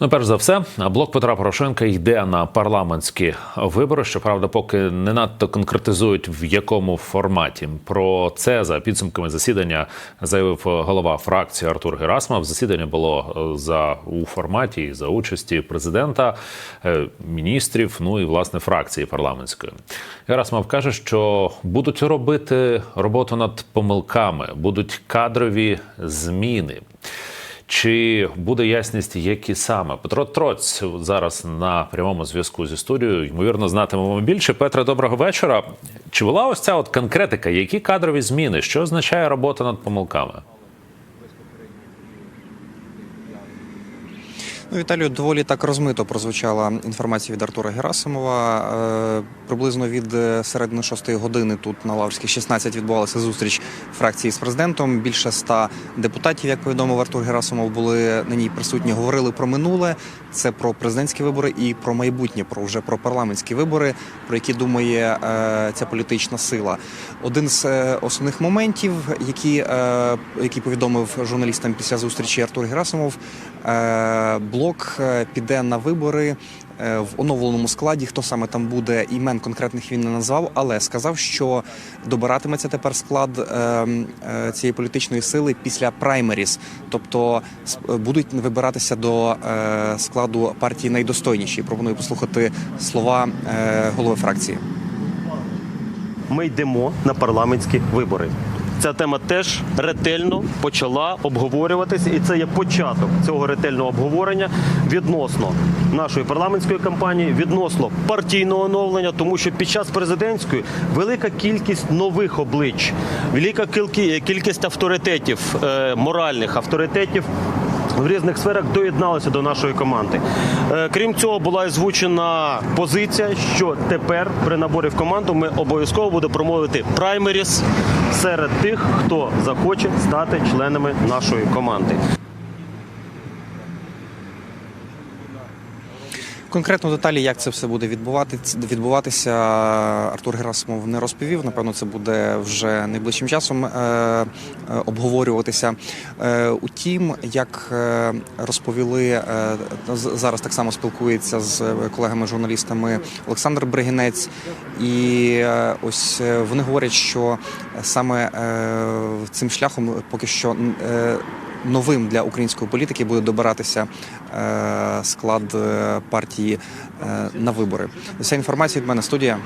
Ну, перш за все, блок Петра Порошенка йде на парламентські вибори. Щоправда, поки не надто конкретизують в якому форматі. Про це за підсумками засідання заявив голова фракції Артур Герасимов. Засідання було е, за у форматі за участі президента, е, міністрів, ну і власне фракції парламентської. Герасимов каже, що будуть робити роботу над помилками, будуть кадрові зміни. Чи буде ясність, які саме Петро Троць зараз на прямому зв'язку зі студією? Ймовірно, знатимемо більше. Петре, доброго вечора. Чи була ось ця от конкретика? Які кадрові зміни? Що означає робота над помилками? Ну, Віталію, доволі так розмито прозвучала інформація від Артура Герасимова. Е, приблизно від е, середини шостої години тут на Лаврській 16 відбувалася зустріч фракції з президентом. Більше ста депутатів, як повідомив Артур Герасимов, були на ній присутні. Говорили про минуле. Це про президентські вибори і про майбутнє, про вже про парламентські вибори, про які думає е, ця політична сила. Один з основних моментів, які, які повідомив журналістам після зустрічі Артур Герасимов, блок е, піде на вибори. е, В оновленому складі хто саме там буде імен конкретних він не назвав, але сказав, що добиратиметься тепер склад е, е, цієї політичної сили після праймеріс, тобто будуть вибиратися до е, складу партії найдостойніші. Пропоную послухати слова е, голови фракції. ми йдемо на парламентські вибори. Ця тема теж ретельно почала обговорюватися, і це є початок цього ретельного обговорення відносно нашої парламентської кампанії, відносно партійного оновлення, тому що під час президентської велика кількість нових облич, велика кількість авторитетів, е, моральних авторитетів в різних сферах доєдналися до нашої команди. Е, Крім цього, була озвучена позиція, що тепер при наборі в команду ми обов'язково буде промовити праймеріс серед тих, хто захоче стати членами нашої команди. Конкретно деталі, як це все буде відбувати, відбуватися, Артур Герасимов не розповів. Напевно, це буде вже найближчим часом е, е, обговорюватися. Е, утім, як розповіли е, зараз, так само спілкується з колегами-журналістами Олександр Бригінець, і ось вони говорять, що саме цим шляхом поки що. е, Новим для української політики буде добиратися е, склад е, партії е, на вибори. Вся інформація від мене студія.